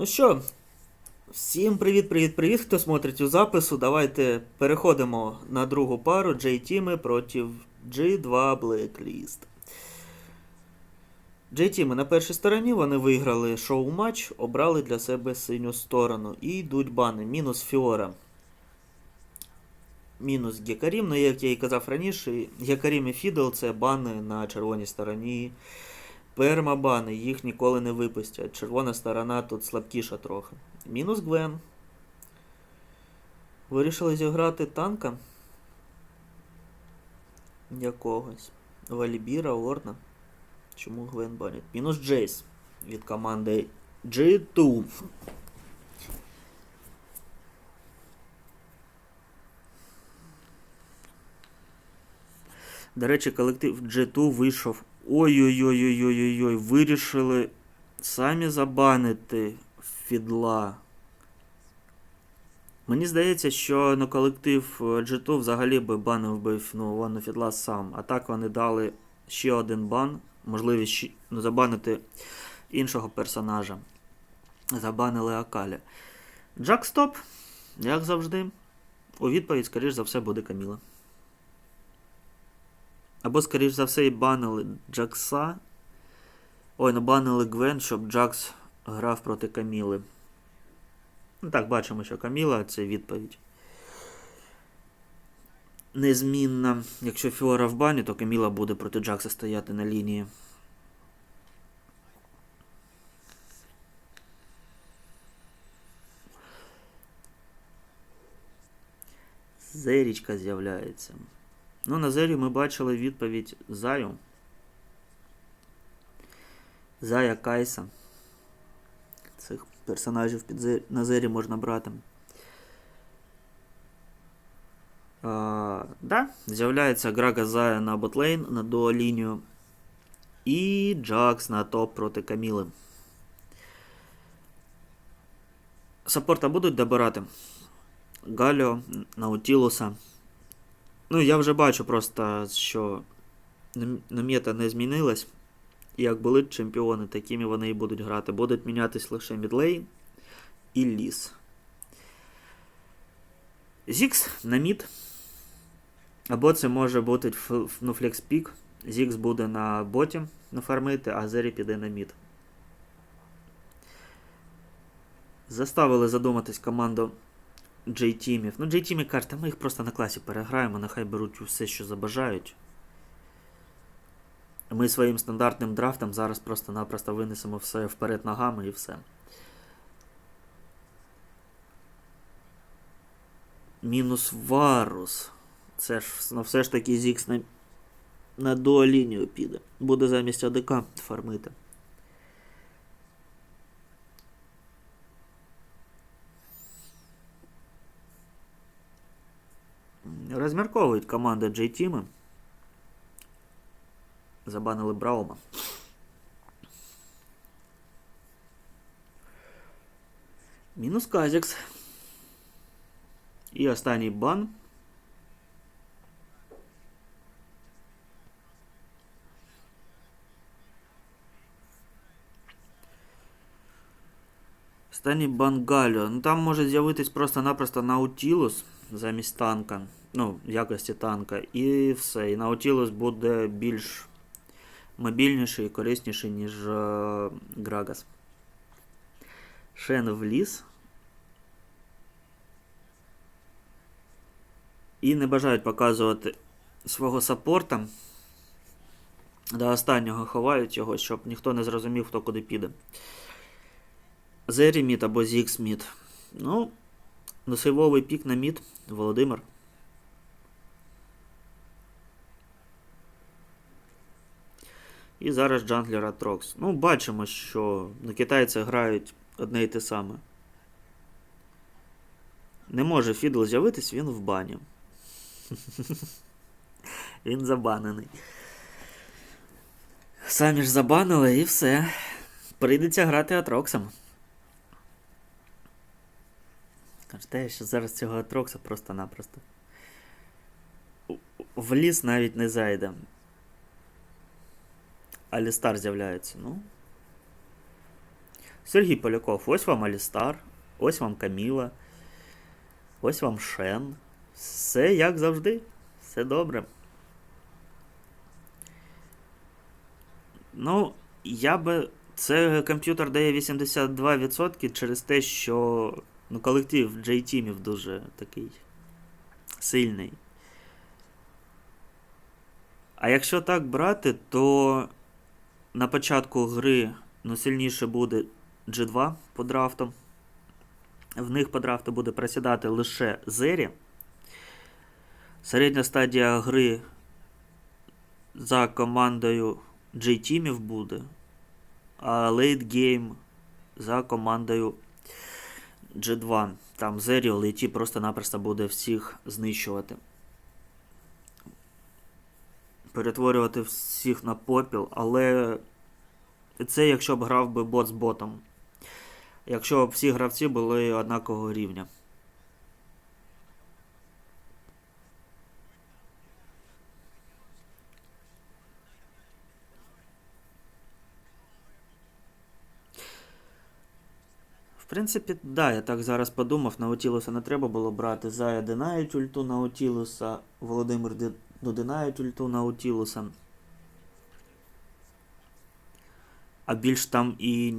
Ну що, всім привіт-привіт-привіт, хто смотрить у запису. Давайте переходимо на другу пару J-Team проти G2 Blacklist. J-Team на першій стороні вони виграли шоу-матч, обрали для себе синю сторону. І йдуть бани. Мінус Фіора. Мінус Гекарім. Ну, як я і казав раніше, Гекарім і Фідл це бани на червоній стороні. Пермабани, їх ніколи не випустять. Червона сторона тут слабкіша трохи. Мінус Гвен. Вирішили зіграти танка. Якогось. Валібіра, Орна. Чому Гвен банять? Мінус Джейс від команди G2. До речі, колектив G2 вийшов. Ой-ой-ой-ой-ой-ой. Вирішили самі забанити фідла. Мені здається, що на колектив е, G2 взагалі би банив би ну, Вану Фідла сам. А так вони дали ще один бан. Можливість ну, забанити іншого персонажа. Забанили Акалі. Джак Стоп, як завжди. У відповідь, скоріш за все, буде Каміла. Або, скоріш за все, і банили Джакса. Ой, ну банили Гвен, щоб Джакс грав проти Каміли. Ну так, бачимо, що Каміла це відповідь. Незмінна. Якщо Фіора в бані, то Каміла буде проти Джакса стояти на лінії. Зерічка з'являється. Ну, на Зері ми бачили відповідь Заю. Зая Кайса. Цих персонажів під на Зері можна брати. А, да, з'являється Грага Зая на ботлейн на дуалінію. І Джакс на топ проти Каміли. Саппорта будуть добирати. Галіо, Наутілуса. Ну, я вже бачу просто, що ном- не змінилась. Як були чемпіони, такими вони і будуть грати. Будуть мінятись лише мідлейн і ліс. Зікс на мід. Або це може бути ну, флекспік. Зікс буде на боті нафармити, а Зері піде на мід. Заставили задуматись команду J-тімів. Ну, кажуть, та ми їх просто на класі переграємо, нехай беруть все, що забажають. Ми своїм стандартним драфтом зараз просто-напросто винесемо все вперед ногами і все. Мінус Варус. Це ж ну, все ж таки Зікс на, на дуалінію піде. Буде замість АДК фармити. Розмірковують команда J-Team. Забанили Браума. Мінус Казікс. І останній бан. Останній бан Галіо. Ну там може з'явитись просто-напросто Наутілус замість танка. Ну, якості танка. І все. І Наутілус буде більш мобільніший і корисніший, ніж е, Грагас. Шен в ліс. І не бажають показувати свого саппорта. До останнього ховають його, щоб ніхто не зрозумів, хто куди піде. Зері мід або Зікс мід. Ну, носивовий пік на мід. Володимир. І зараз джанглер Атрокс. Ну, бачимо, що на китайці грають одне і те саме. Не може Фідл з'явитись, він в бані. Він забанений. Самі ж забанили і все. Прийдеться грати Атроксом. Кажете, що зараз цього Атрокса просто-напросто. В ліс навіть не зайде. Алістар з'являється. Ну. Сергій Поляков, ось вам Алістар, ось вам Каміла, ось вам Шен. Все як завжди. Все добре. Ну, я би. Це комп'ютер дає 82% через те, що ну, колектив J-Teamів дуже такий сильний. А якщо так брати, то на початку гри ну, сильніше буде G2 по драфту. В них по драфту буде просідати лише Зері. Середня стадія гри за командою J-Teamів буде, а лейт гейм за командою G2. Там Зері лейті просто-напросто буде всіх знищувати. Перетворювати всіх на попіл, але це якщо б грав би бот з ботом. Якщо б всі гравці були однакового рівня. В принципі, да, я так зараз подумав, Наутілуса не треба було брати. Зая динають ульту Наутілуса, Володимир Ди- додинають ульту Наутілуса. А більш там і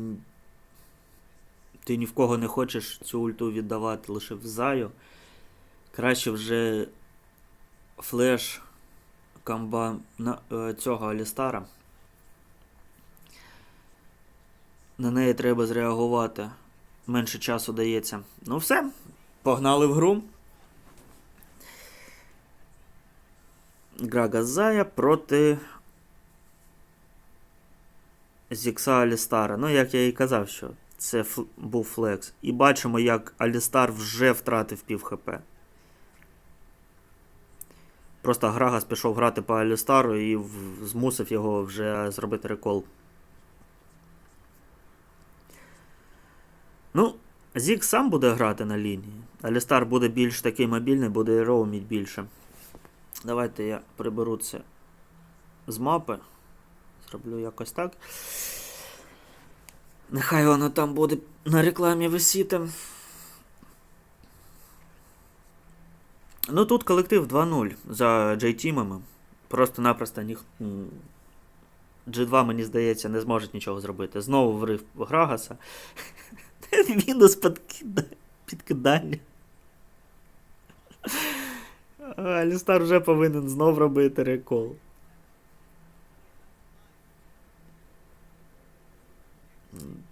ти ні в кого не хочеш цю ульту віддавати лише в Заю. Краще вже флеш комба на, е, цього Алістара. На неї треба зреагувати. Менше часу дається. Ну все, погнали в гру. Грага Зая проти Зікса Алістара. Ну, як я і казав, що це був флекс. І бачимо, як Алістар вже втратив пів ХП. Просто Грагас пішов грати по Алістару і змусив його вже зробити рекол. Ну, Зік сам буде грати на лінії. Алістар буде більш такий мобільний, буде роуміть більше. Давайте я приберу це з мапи. Зроблю якось так. Нехай воно там буде на рекламі висіти. Ну тут колектив 2-0 за J-тімами. Просто-напросто ніх... G2, мені здається, не зможуть нічого зробити. Знову врив Грагаса. Мінус підкида... підкидання. Алістар вже повинен знов робити рекол.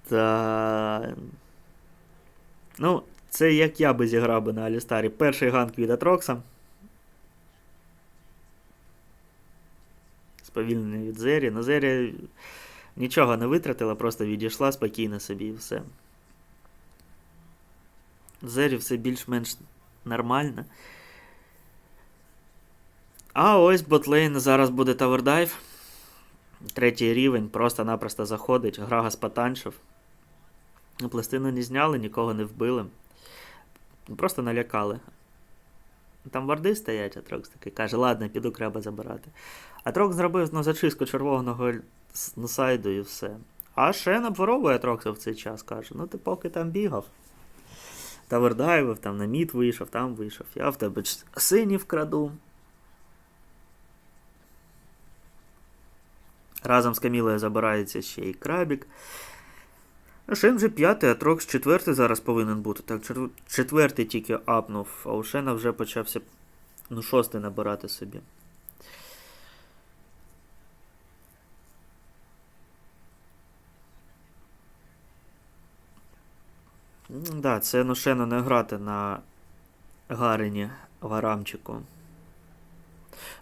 Та... Ну, це як я би зіграв би на Алістарі. Перший ганк від Атрокса. Сповільнений від Зері. На Зері нічого не витратила, просто відійшла спокійно собі і все. Зері все більш-менш нормально. А ось ботлейн зараз буде тавердайв. Третій рівень, просто-напросто заходить. Грагас потанчив. Ну, Пластину не зняли, нікого не вбили. Просто налякали. Там варди стоять, а Трокс такий каже, ладно, піду треба забирати. А Трокс зробив ну, зачистку червоного сайду і все. А Шен обворовує Трокса в цей час, каже, ну ти поки там бігав. Тавердайвив, там на мід вийшов, там вийшов. Я в тебе синів вкраду. Разом з Камілою забирається ще і крабік. Шен вже п'ятий, а Трокс четвертий зараз повинен бути. Так, четвертий тільки апнув, а у Шена вже почався ну, шостий набирати собі. Так, да, це ну Шену не грати на Гарені в Арамчику.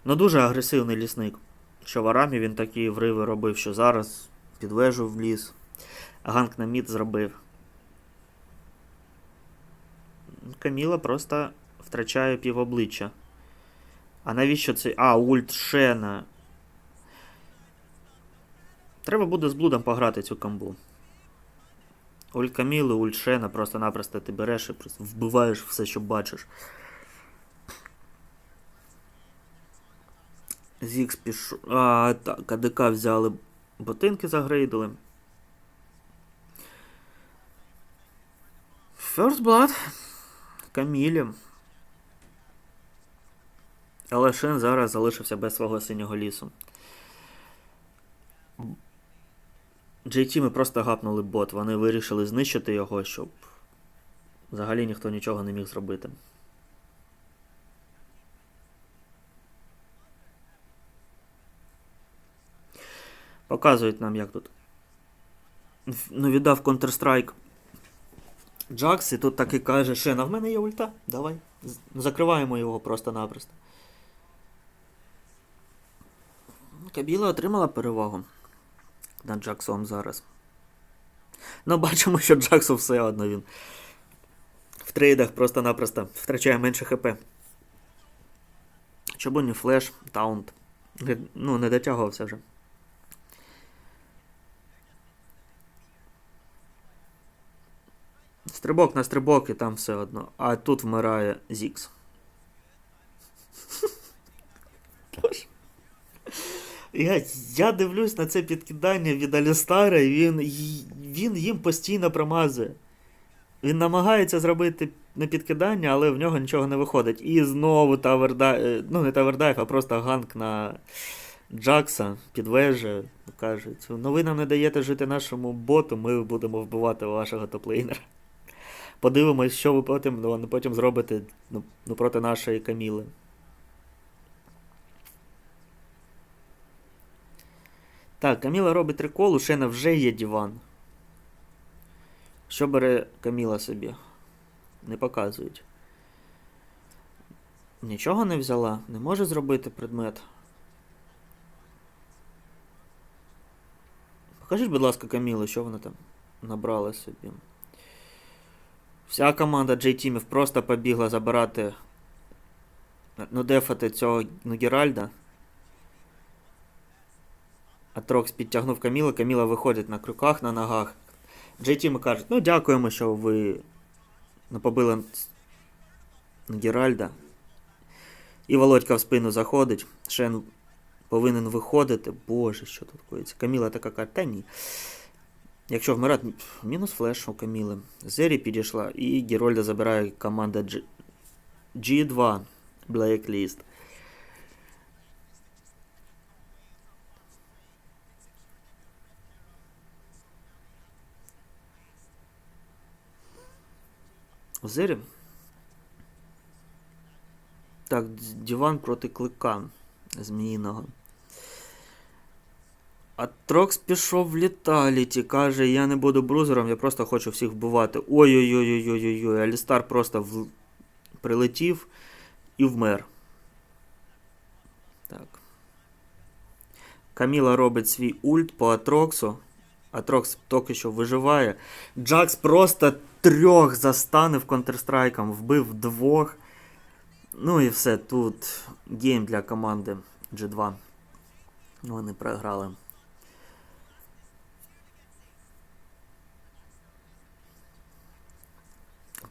Ну дуже агресивний лісник. Що в Арамі він такі вриви робив, що зараз під вежу вліз. Ганк на мід зробив. Каміла просто втрачає півобличчя. А навіщо це. А, ульт Шена. Треба буде з блудом пограти цю камбу. Ульт Каміли, ульт Шена, просто-напросто ти береш і просто вбиваєш все, що бачиш. Зікс пішов. А, так, АДК взяли ботинки загрейдили. First Blood. Камілі. Але Шен зараз залишився без свого синього лісу. JT ми просто гапнули бот. Вони вирішили знищити його, щоб взагалі ніхто нічого не міг зробити. Показують нам, як тут. Ну, віддав Counter-Strike Джакс, і тут так і каже, Шен, а в мене є ульта. Давай. Закриваємо його просто-напросто. Кабіла отримала перевагу над Джаксом зараз. Ну, бачимо, що Джаксу все одно він в трейдах просто-напросто втрачає менше ХП. Чому не флеш, таунт. Ну, не дотягувався вже. Стрибок на стрибок і там все одно. А тут вмирає Зікс. Я, я дивлюсь на це підкидання від Алістара, і він, він їм постійно промазує. Він намагається зробити не підкидання, але в нього нічого не виходить. І знову тавердайв, ну не тавердайв, а просто ганк на Джакса підвеже. Кажуть, ну ви нам не даєте жити нашому боту, ми будемо вбивати вашого топлейнера. Подивимось, що ви потім, ну, потім зробите ну, ну, проти нашої Каміли. Так, Каміла робить рекол, у Шена вже є диван. Що бере Каміла собі? Не показують. Нічого не взяла, не може зробити предмет. Покажіть, будь ласка, Камілу, що вона там набрала собі. Вся команда J-Тімів просто побігла забирати. Ну, дефати цього ну, Геральда. Трокс підтягнув Каміла, Каміла виходить на крюках, на ногах. J-Тіми кажуть, ну дякуємо, що ви ну, побили Геральда. І Володька в спину заходить. Шен повинен виходити. Боже, що тут коїться. Каміла така каже, та ні. Якщо вмирати, мінус флеш у Каміли. Зері підійшла, і Герольда забирає команда G... G2 Blacklist. Зері. Так, Діван проти клика зміїного. А Трокс пішов в літаліті, каже, я не буду брузером, я просто хочу всіх вбивати. Ой-ой-ой-ой-ой-ой. Алістар просто в... прилетів і вмер. Так. Каміла робить свій ульт по Атроксу. Атрокс поки що виживає. Джакс просто трьох застанив Counter-Strike, вбив двох. Ну і все, тут гейм для команди G2. Вони програли.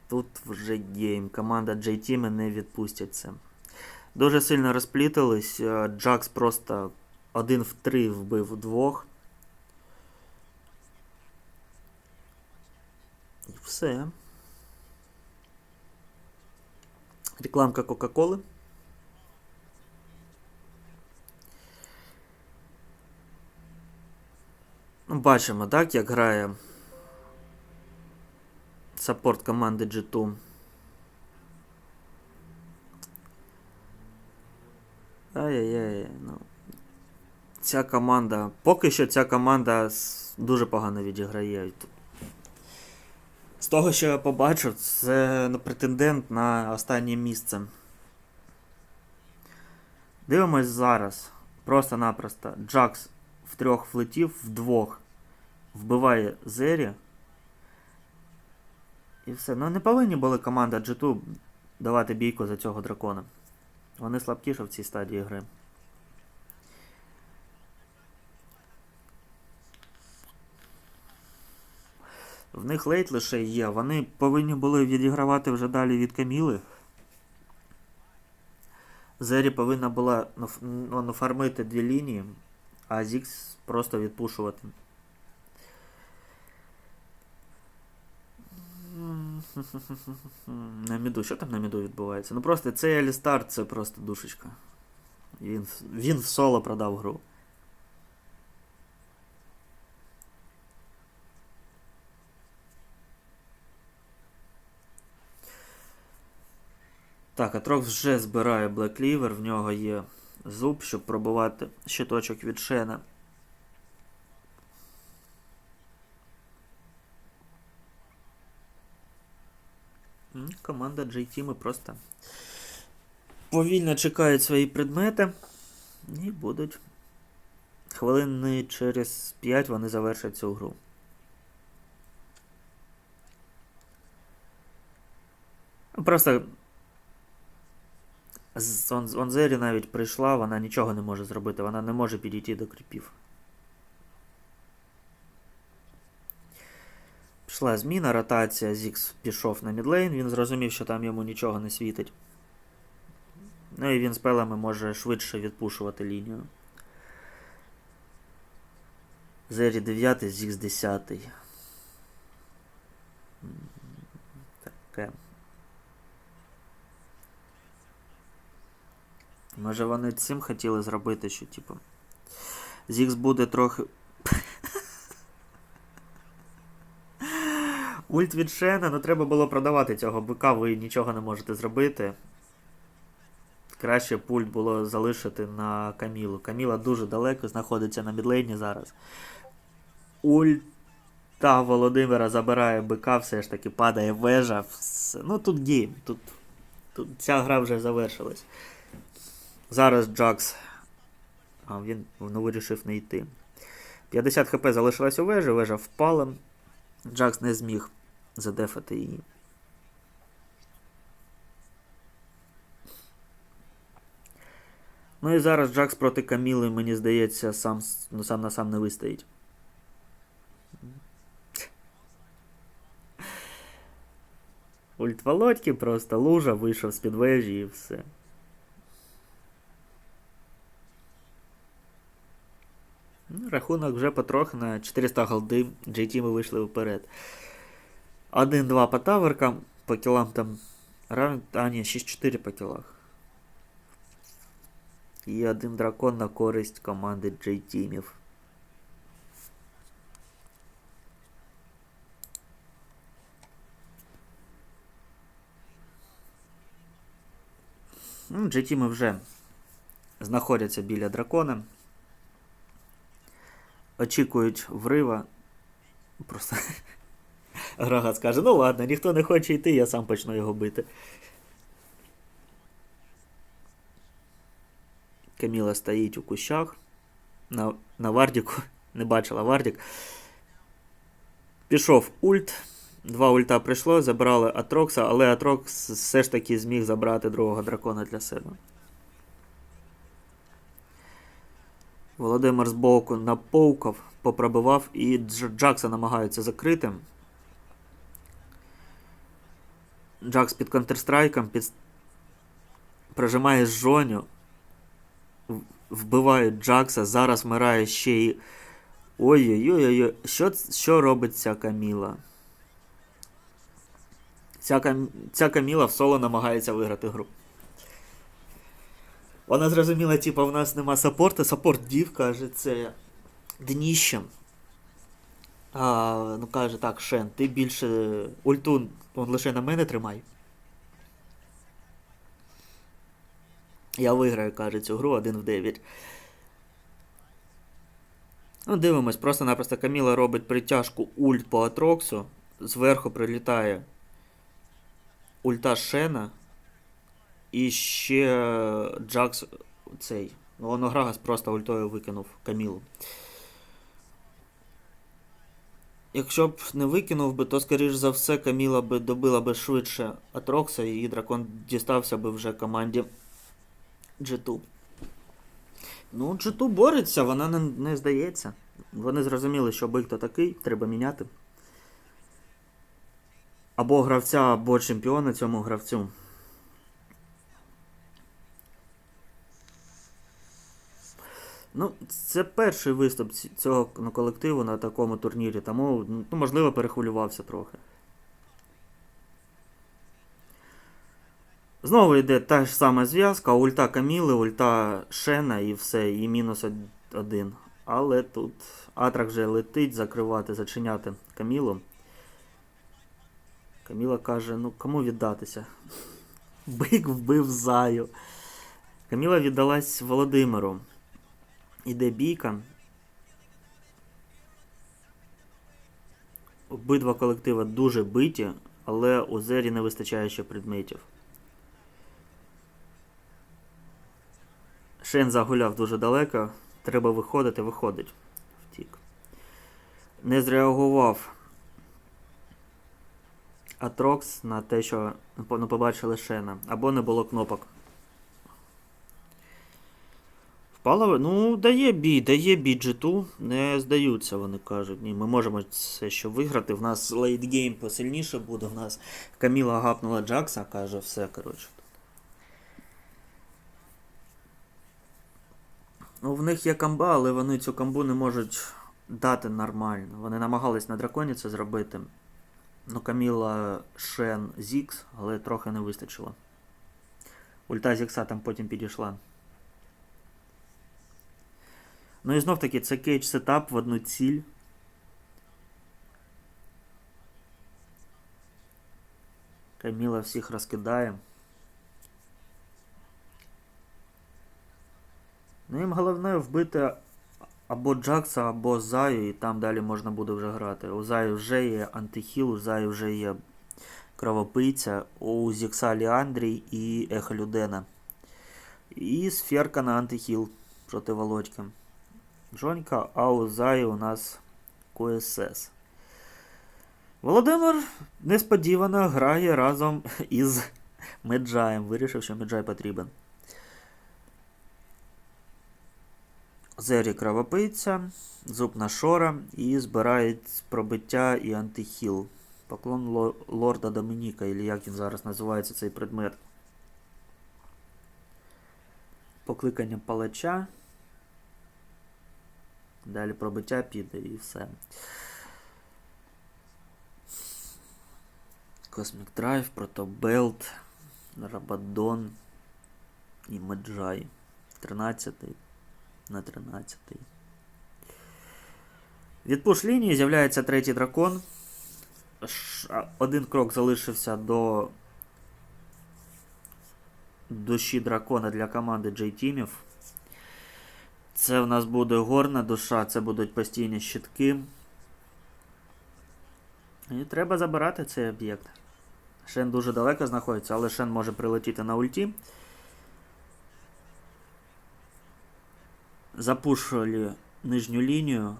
Тут вже гейм. Команда JT не відпустять це. Дуже сильно розплітались. е, Джакс просто один в три вбив двох. І все. Рекламка Кока-Коли. Ну, Бачимо, так, як грає саппорт команди G2. Ай-яй-яй, ну. Ця команда. Поки що ця команда дуже погано відіграє. З того, що я побачив, це ну, претендент на останнє місце. Дивимось зараз. Просто-напросто. Джакс в трьох влетів, вдвох вбиває Зері. І все. Ну не повинні були команда G2 давати бійку за цього дракона. Вони слабкіше в цій стадії гри. В них лейт лише є. Вони повинні були відігравати вже далі від Каміли. Зері повинна була ну, ну, ну, фармити дві лінії, а Зікс просто відпушувати. На міду. Що там на міду відбувається? Ну просто цей Алістар це просто душечка. Він, він в соло продав гру. Так, Атрокс вже збирає Black Cleaver, в нього є зуб, щоб пробивати щиточок від Шена. Команда JT ми просто повільно чекають свої предмети і будуть. Хвилини через 5 вони завершать цю гру. Просто Онзері навіть прийшла, вона нічого не може зробити, вона не може підійти до кріпів. Пішла зміна, ротація, Зікс пішов на мідлейн, він зрозумів, що там йому нічого не світить. Ну і він з пелами може швидше відпушувати лінію. Зері 9, Зікс 10. Таке. Може вони цим хотіли зробити, що типу. Зікс буде трохи. Ульт від Шена, ну треба було продавати цього бика, ви нічого не можете зробити. Краще пульт було залишити на Камілу. Каміла дуже далеко знаходиться на мідлейні зараз. Ульта Володимира забирає бика, все ж таки падає вежа. Все. Ну тут гейм. Тут, тут ця гра вже завершилась. Зараз Джакс. А, він ну, вирішив не йти. 50 хп залишилось у вежі, вежа впала. Джакс не зміг задефати її. Ну і зараз Джакс проти Каміли, мені здається, сам, ну, сам на сам не вистоїть. Ульт Володьки просто лужа, вийшов з-під вежі і все. Ну, рахунок вже потрохи на 400 голди. JT ми вийшли вперед. 1-2 по таверкам, по кілам там. Равен... А, ні, 6-4 по кілах. І один дракон на користь команди J-тімів. Ну, J-тіми вже знаходяться біля дракона. Очікують врива. Просто Грагат скаже, ну ладно, ніхто не хоче йти, я сам почну його бити. Каміла стоїть у кущах. На, на Вардіку. Не бачила Вардік. Пішов ульт. Два ульта прийшло, забрали Атрокса, але Атрокс все ж таки зміг забрати другого дракона для себе. Володимир збоку наповкав, попробивав і Джакса намагаються закрити. Джакс під контрстрайком під... прижимає Жоню. В- Вбивають Джакса, зараз вмирає ще й. Ой-ой-ой, що, що робить ця Каміла? Ця, кам... ця Каміла в соло намагається виграти гру. Вона зрозуміла, типу, в нас нема саппорта, саппорт дів, каже, це дніщем. А, ну каже, так, Шен, ти більше ульту он лише на мене тримай. Я виграю, каже, цю гру 1 в 9. Ну, дивимось, просто-напросто Каміла робить притяжку ульт по Атроксу. Зверху прилітає ульта Шена. І ще Джакс цей. Ну, Онограгас просто ультою викинув Камілу. Якщо б не викинув би, то, скоріш за все, Каміла би добила би швидше Атрокса, і дракон дістався би вже команді G2. Ну, G2 бореться, вона не, не здається. Вони зрозуміли, що бик то такий, треба міняти. Або гравця, або чемпіона цьому гравцю. Ну, це перший виступ цього ну, колективу на такому турнірі, тому, ну, можливо, перехвилювався трохи. Знову йде та ж сама зв'язка, ульта Каміли, ульта Шена і все, і мінус один. Але тут Атрак вже летить закривати, зачиняти Камілу. Каміла каже, ну кому віддатися? Бик вбив заю. Каміла віддалась Володимиру. Іде бійка. Обидва колективи дуже биті, але у Зері не вистачає ще предметів. Шен загуляв дуже далеко. Треба виходити, виходить. Втік. Не зреагував Атрокс на те, що побачили Шена. Або не було кнопок. Впала, ну, дає бій, дає бій G2. Не здаються, вони кажуть. Ні, ми можемо це що виграти. В нас лейтгейм посильніше буде. В нас Каміла гапнула Джакса, каже, все, коротше. Ну, в них є камба, але вони цю камбу не можуть дати нормально. Вони намагались на драконі це зробити. Ну, Каміла, Шен, Зікс, але трохи не вистачило. Ульта Зікса там потім підійшла. Ну і знов таки, це кейдж сетап в одну ціль. Каміла всіх розкидає. Ну їм головне вбити або Джакса, або Заю, і там далі можна буде вже грати. У Заю вже є антихіл, у Заю вже є кровопийця, у Зікса Ліандрій і Ехо Людена. І сферка на антихіл проти Володьки. Жонька, а у Заї у нас КСС. Володимир несподівано грає разом із Меджаєм. Вирішив, що Меджай потрібен. Зері кровопийця, зубна шора і збирають пробиття і антихіл. Поклон лорда Домініка, і як він зараз називається цей предмет. Покликання палача. Далі пробиття піде і все. Cosmic Drive, Протобелт, Рабадон і Меджай. 13 на 13. Від пуш лінії з'являється третій дракон. Один крок залишився до душі дракона для команди J-Тімів. Це в нас буде горна душа, це будуть постійні щитки. І треба забирати цей об'єкт. Шен дуже далеко знаходиться, але Шен може прилетіти на ульті. Запушили нижню лінію.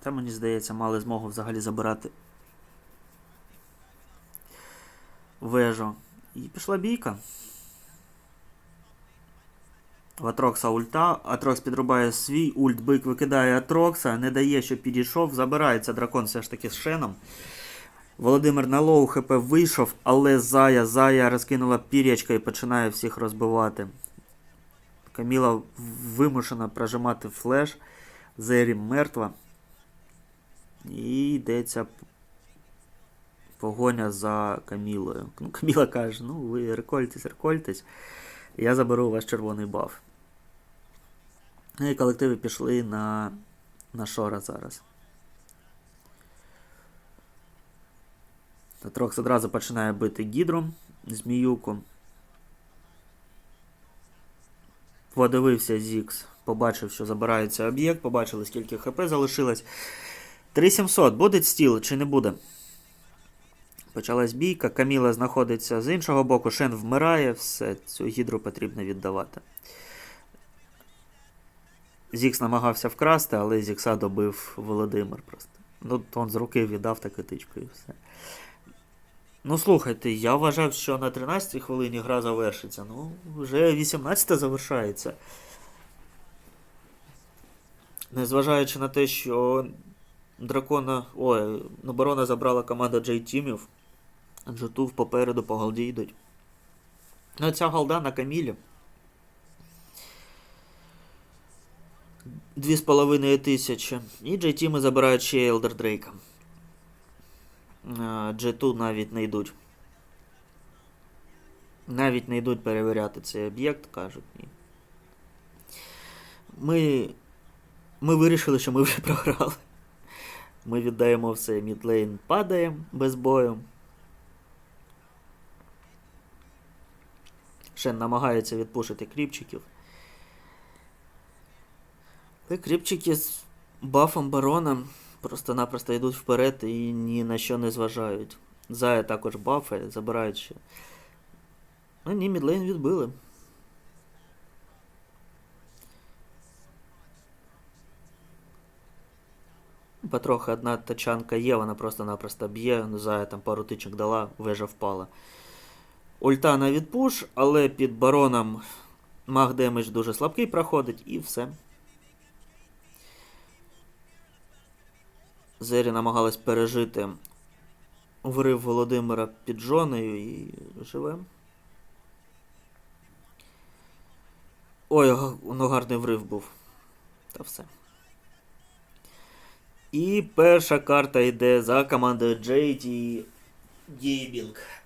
Та мені здається, мали змогу взагалі забирати вежу. І пішла бійка. В Атрокса ульта. Атрокс підрубає свій ульт, бик викидає Атрокса, не дає, щоб підійшов. Забирається дракон все ж таки з шеном. Володимир на лоу хп вийшов, але Зая, Зая розкинула пірячка і починає всіх розбивати. Каміла вимушена прожимати флеш. Зері мертва. І йдеться погоня за Камілою. Ну, Каміла каже, ну ви рекольтесь, рекольтесь. Я заберу у вас червоний баф. Ну і колективи пішли на, на Шора зараз. Татрокс одразу починає бити гідру, зміюку. Подивився Зікс, побачив, що забирається об'єкт, побачили, скільки ХП залишилось. 3700. Буде стіл чи не буде? Почалась бійка, Каміла знаходиться з іншого боку, Шен вмирає, все, цю гідру потрібно віддавати. Зікс намагався вкрасти, але Зікса добив Володимир просто. Ну, він з руки віддав таку тичку і все. Ну, слухайте, я вважав, що на 13-й хвилині гра завершиться. Ну, вже 18 завершається. Незважаючи на те, що дракона. Ой, оборона забрала команда J-Тімів. G2 попереду по голді йдуть. Ну, ця голда на Камілі. Дві з половиною тисячі. І J-Тіми забирають ще Елдер Дрейка. G2 навіть не йдуть. Навіть не йдуть перевіряти цей об'єкт, кажуть ні. Ми, ми вирішили, що ми вже програли. Ми віддаємо все, мідлейн падає без бою. Ще намагається відпушити кріпчиків. Але кріпчики з бафом барона просто-напросто йдуть вперед і ні на що не зважають. Зая також бафи, забирають ще. Ну ні, мідлейн відбили. Потрохи одна тачанка є, вона просто-напросто б'є, ну, Зая там пару тичок дала, вежа впала. Ульта на відпуш, але під бароном маг демедж дуже слабкий проходить і все. Зері намагалась пережити врив Володимира під жонею і живе. Ой, ну гарний врив був. Та все. І перша карта йде за командою JT Gaming.